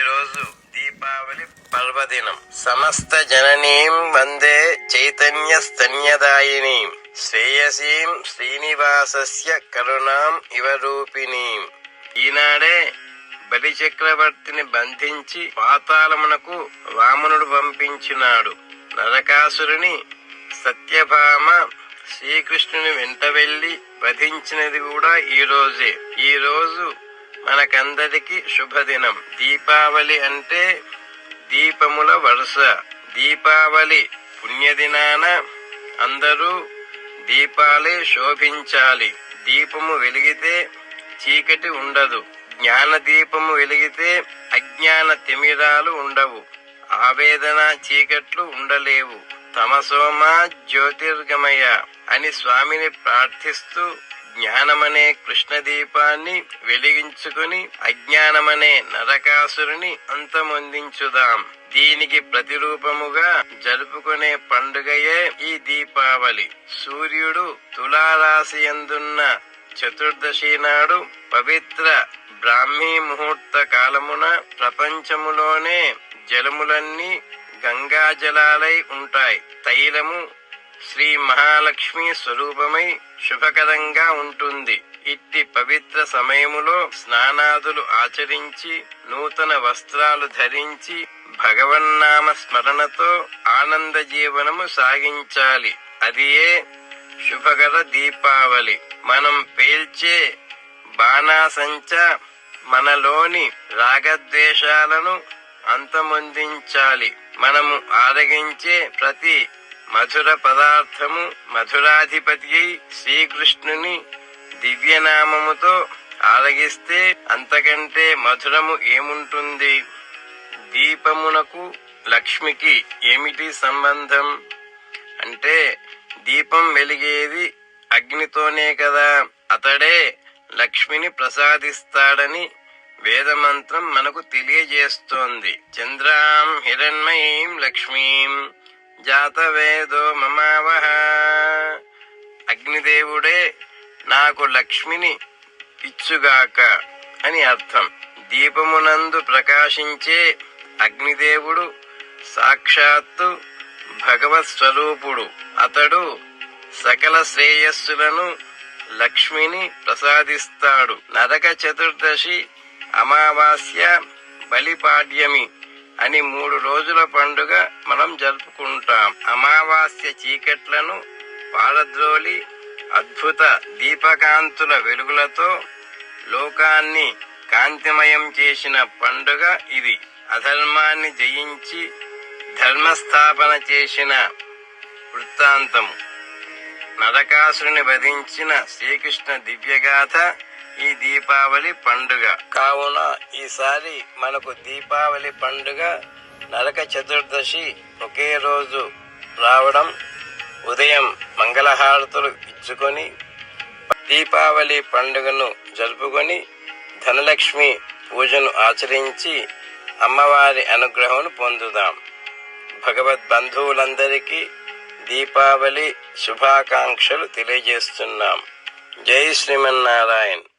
రోజు దీపావళి పర్వదినం. సమస్త జననీం వందే చైతన్య స్తన్యదాయిని శ్రేయసీం శ్రీనివాసస్య కరుణాం ఇవ ఈనాడే బలి చక్రవర్తిని బంధించి పాతాళమునకు వామనుడు పంపించినాడు. నరకాసురుని సత్యభామ శ్రీకృష్ణుని వెంట వెళ్ళి వధించినది కూడా ఈ రోజే. ఈ రోజు మనకందరికి శుభదినం. దీపావళి అంటే దీపముల వరుస. దీపావళి పుణ్యదినాన అందరూ దీపాలే శోభించాలి. దీపము వెలిగితే చీకటి ఉండదు. జ్ఞాన దీపము వెలిగితే అజ్ఞాన తిమిరాలు ఉండవు. ఆవేదన చీకట్లు ఉండలేవు. తమసోమా జ్యోతిర్గమయ అని స్వామిని ప్రార్థిస్తూ జ్ఞానమనే కృష్ణ దీపాన్ని వెలిగించుకుని అజ్ఞానమనే నరకాసురుని అంతమొందించుదాం. దీనికి ప్రతిరూపముగా జరుపుకునే పండుగయే ఈ దీపావళి. సూర్యుడు తులారాశి ఎందున్న చతుర్దశి నాడు పవిత్ర బ్రాహ్మీ ముహూర్త కాలమున ప్రపంచములోనే జలములన్నీ గంగా జలాలై ఉంటాయి. తైలము శ్రీ మహాలక్ష్మి స్వరూపమై శుభకరంగా ఉంటుంది. ఇట్టి పవిత్ర సమయములో స్నానాదులు ఆచరించి నూతన వస్త్రాలు ధరించి భగవన్నామ స్మరణతో ఆనంద జీవనము సాగించాలి. అదియే శుభకర దీపావళి. మనం పేల్చే బాణాసంచ మనలోని రాగద్వేషాలను అంతమొందించాలి. మనము ఆరగించే ప్రతి మధుర పదార్థము మధురాధిపతి శ్రీకృష్ణుని దివ్యనామముతో ఆరగిస్తే అంతకంటే మధురము ఏముంటుంది? దీపమునకు లక్ష్మికి ఏమిటి సంబంధం? అంటే దీపం వెలిగేది అగ్నితోనే కదా. అతడే లక్ష్మిని ప్రసాదిస్తాడని వేదమంత్రం మనకు తెలియజేస్తోంది. చంద్రాం హిరణ్మయీం లక్ష్మీం. జాతవేదో మమావహ. అగ్నిదేవుడే నాకు లక్ష్మిని ఇచ్చుగాక అని అర్థం. దీపమునందు ప్రకాశించే అగ్నిదేవుడు సాక్షాత్తు భగవత్ స్వరూపుడు అతడు సకల శ్రేయస్సులను లక్ష్మిని ప్రసాదిస్తాడు. నరక చతుర్దశి అమావాస్య బలిపాడ్యమి. అని మూడు రోజుల పండుగ మనం జరుపుకుంటాం. అమావాస్య చీకట్లను పాలద్రోలి అద్భుత దీపకాంతుల వెలుగులతో లోకాన్ని కాంతిమయం చేసిన పండుగ ఇది. అధర్మాన్ని జయించి ధర్మస్థాపన చేసిన వృత్తాంతము. నరకాసురుని వధించిన శ్రీకృష్ణ దివ్యగాథ ఈ దీపావళి పండుగ. కావున ఈసారి మనకు దీపావళి పండుగ నరక చతుర్దశి ఒకే రోజు రావడం ఉదయం మంగళహారతులు ఇచ్చుకొని దీపావళి పండుగను జరుపుకొని ధనలక్ష్మి పూజను ఆచరించి అమ్మవారి అనుగ్రహం పొందుదాం. భగవద్ బంధువులందరికీ దీపావళి శుభాకాంక్షలు తెలియజేస్తున్నాం. జై శ్రీమన్నారాయణ్.